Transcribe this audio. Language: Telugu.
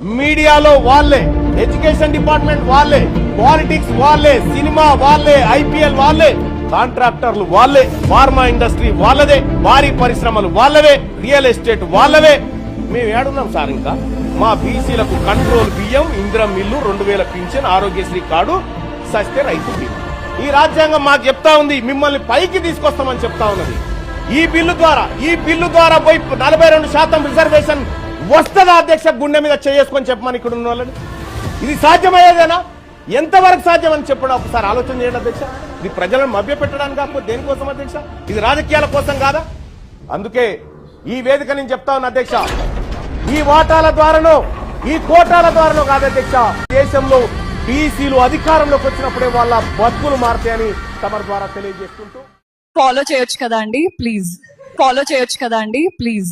మీడియాలో వాళ్ళే ఎడ్యుకేషన్ డిపార్ట్మెంట్ వాళ్ళే పాలిటిక్స్ వాళ్ళే సినిమా వాళ్ళే ఐపీఎల్ వాళ్ళే కాంట్రాక్టర్లు వాళ్ళే ఫార్మా ఇండస్ట్రీ వాళ్ళదే భారీ పరిశ్రమలు వాళ్ళవే రియల్ ఎస్టేట్ వాళ్ళవే. మేము ఏడున్నాం సార్ ఇంకా? మా బీసీలకు కంట్రోల్ బియ్యం ఇంద్రం మిల్లు రెండు వేల పింఛన్ ఆరోగ్యశ్రీ కార్డు సస్తే రైతు ఈ రాజ్యాంగం మాకు చెప్తా ఉంది మిమ్మల్ని పైకి తీసుకొస్తామని చెప్తా ఉన్నది. ఈ బిల్లు ద్వారా ఈ బిల్లు ద్వారా పోయి నలభై రెండు శాతం రిజర్వేషన్ వస్తుందా అధ్యక్ష గుండె మీద చేసుకొని చెప్పమని ఇక్కడ ఉన్న వాళ్ళని? ఇది సాధ్యమయ్యేదేనా? ఎంతవరకు సాధ్యమని చెప్పడం ఒకసారి ఆలోచన చేయండి అధ్యక్ష. ఇది ప్రజలను మభ్య పెట్టడానికి కాకపోతే దేనికోసం అధ్యక్ష? ఇది రాజకీయాల కోసం కాదా? అందుకే ఈ వేదిక నేను చెప్తా ఉన్నా అధ్యక్ష. ఈ వాటాల ద్వారానో ఈ కోటాల ద్వారానో కాదు అధ్యక్ష. దేశంలో బీసీలు అధికారంలోకి వచ్చినప్పుడే వాళ్ళ బతుకులు మారుతాయని తమ ద్వారా తెలియజేసుకుంటూ ఫాలో చేయొచ్చు కదా అండి ప్లీజ్ ఫాలో చేయొచ్చు కదా అండి ప్లీజ్